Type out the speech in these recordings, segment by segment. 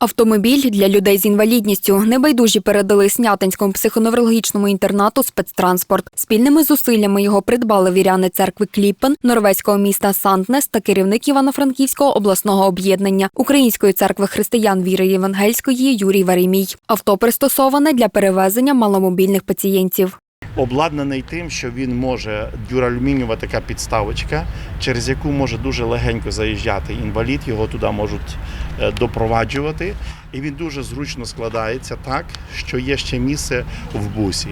Автомобіль для людей з інвалідністю небайдужі передали Снятинському психоневрологічному інтернату спецтранспорт. Спільними зусиллями його придбали віряни церкви Кліппен, норвезького міста Санднес та керівник Івано-Франківського обласного об'єднання Української церкви християн віри Євангельської Юрій Варімій. Авто пристосоване для перевезення маломобільних пацієнтів. обладнаний тим, що він може дюралюмінієва така підставочка, через яку може дуже легенько заїжджати інвалід, його туди можуть допроваджувати. І він дуже зручно складається так, що є ще місце в бусі.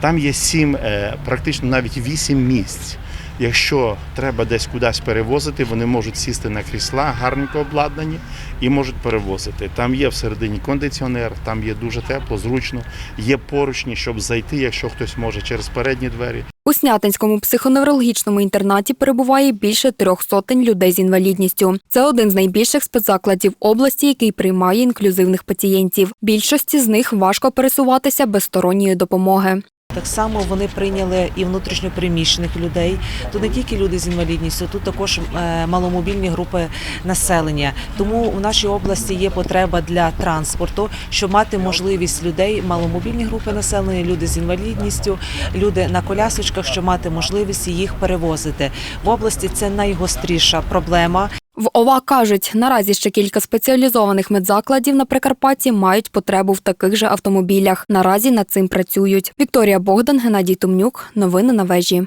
Там є сім, е, практично навіть вісім місць. Якщо треба десь кудись перевозити, вони можуть сісти на крісла, гарненько обладнані, і можуть перевозити. Там є всередині кондиціонер, там є дуже тепло, зручно, є поручні, щоб зайти, якщо хтось може через передні двері. У Снятинському психоневрологічному інтернаті перебуває більше трьох сотень людей з інвалідністю. Це один з найбільших спецзакладів області, який приймає інклюзивних пацієнтів. Більшості з них важко пересуватися без сторонньої допомоги. Так само вони прийняли і внутрішньопереміщених людей. Тут не тільки люди з інвалідністю, тут також е, маломобільні групи населення. Тому в нашій області є потреба для транспорту, щоб мати можливість людей, маломобільні групи населення, люди з інвалідністю, люди на колясочках, щоб мати можливість їх перевозити. В області це найгостріша проблема. В ОВА кажуть, наразі ще кілька спеціалізованих медзакладів на Прикарпатті мають потребу в таких же автомобілях. Наразі над цим працюють. Вікторія Богдан, Геннадій Тумнюк. Новини на вежі.